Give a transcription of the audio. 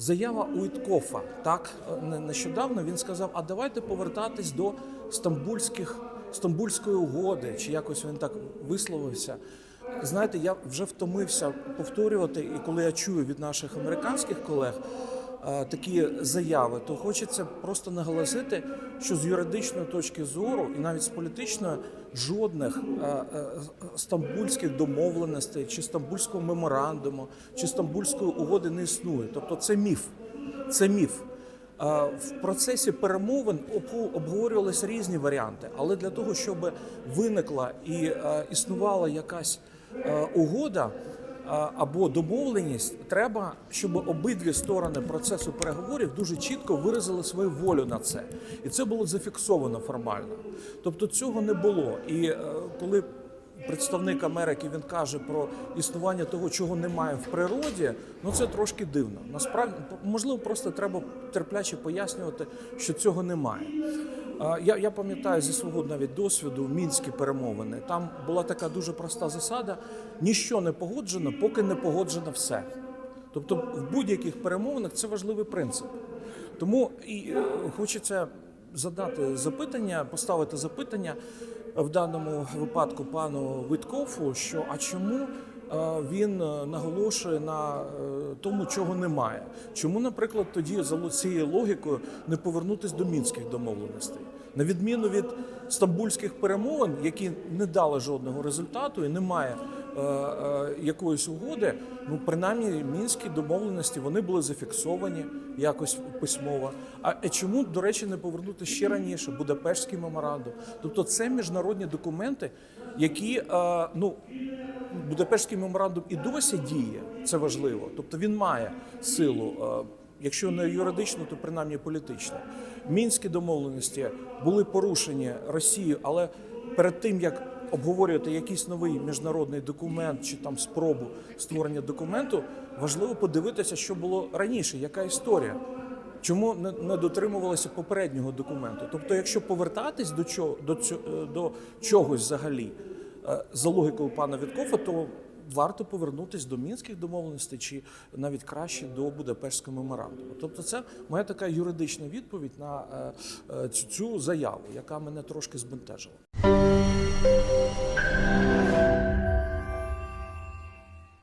Заява Уіткофа, так не- нещодавно він сказав: а давайте повертатись до стамбульських стамбульської угоди, чи якось він так висловився. Знаєте, я вже втомився повторювати, і коли я чую від наших американських колег е, такі заяви, то хочеться просто наголосити, що з юридичної точки зору і навіть з політичної жодних стамбульських домовленостей, чи стамбульського меморандуму, чи стамбульської угоди не існує. Тобто це міф. Це міф. В процесі перемовин обговорювалися різні варіанти, але для того, щоб виникла і існувала якась угода або домовленість, треба, щоб обидві сторони процесу переговорів дуже чітко виразили свою волю на це, і це було зафіксовано формально. Тобто цього не було. І е, коли представник Америки він каже про існування того, чого немає в природі. Ну це трошки дивно. Насправді, можливо, просто треба терпляче пояснювати, що цього немає. Я, я пам'ятаю зі свого навіть досвіду мінські перемовини. Там була така дуже проста засада: ніщо не погоджено, поки не погоджено все. Тобто, в будь-яких перемовинах це важливий принцип. Тому і е, хочеться задати запитання, поставити запитання в даному випадку пану Виткову, що а чому е, він е, наголошує на е, тому, чого немає? Чому, наприклад, тоді за цією логікою не повернутися до мінських домовленостей? На відміну від стамбульських перемовин, які не дали жодного результату і немає якоїсь угоди, ну принаймні мінські домовленості вони були зафіксовані якось письмово. А е, чому, до речі, не повернути ще раніше Будапештський меморандум? Тобто це міжнародні документи, які е, ну. Будапештський меморандум і досі діє, це важливо. Тобто він має силу, е, якщо не юридично, то принаймні політично. Мінські домовленості були порушені Росією, але перед тим як обговорювати якийсь новий міжнародний документ чи там спробу створення документу, важливо подивитися, що було раніше, яка історія. Чому не, дотримувалися попереднього документу? Тобто, якщо повертатись до чого до, цього, до чогось взагалі, е, за логікою пана Віткофа, то варто повернутися до мінських домовленостей чи навіть краще до Будапештського меморандуму. Тобто, це моя така юридична відповідь на е, е, цю заяву, яка мене трошки збентежила.